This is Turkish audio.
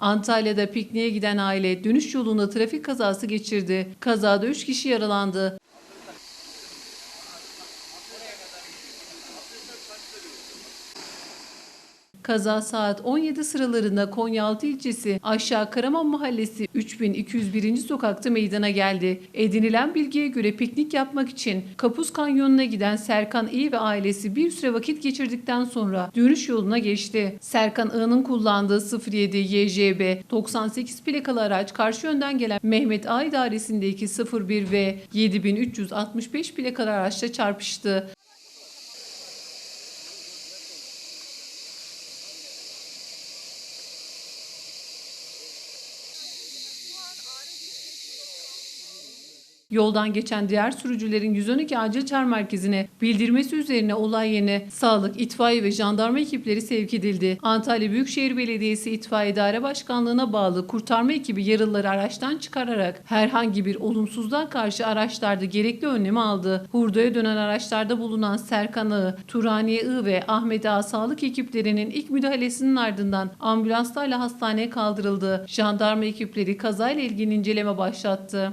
Antalya'da pikniğe giden aile dönüş yolunda trafik kazası geçirdi. Kazada 3 kişi yaralandı. Kaza saat 17 sıralarında Konyaaltı ilçesi Aşağı Karaman Mahallesi 3201. sokakta meydana geldi. Edinilen bilgiye göre piknik yapmak için Kapuz Kanyonu'na giden Serkan İyi ve ailesi bir süre vakit geçirdikten sonra dönüş yoluna geçti. Serkan I'nın kullandığı 07 YJB 98 plakalı araç karşı yönden gelen Mehmet A idaresindeki 01 ve 7365 plakalı araçla çarpıştı. Yoldan geçen diğer sürücülerin 112 acil çağrı merkezine bildirmesi üzerine olay yerine sağlık, itfaiye ve jandarma ekipleri sevk edildi. Antalya Büyükşehir Belediyesi İtfaiye İdare Başkanlığı'na bağlı kurtarma ekibi yaralıları araçtan çıkararak herhangi bir olumsuzluğa karşı araçlarda gerekli önlemi aldı. Hurdaya dönen araçlarda bulunan Serkan Ağı, Turaniye I ve Ahmet Ağa sağlık ekiplerinin ilk müdahalesinin ardından ambulanslarla hastaneye kaldırıldı. Jandarma ekipleri kazayla ilgili inceleme başlattı.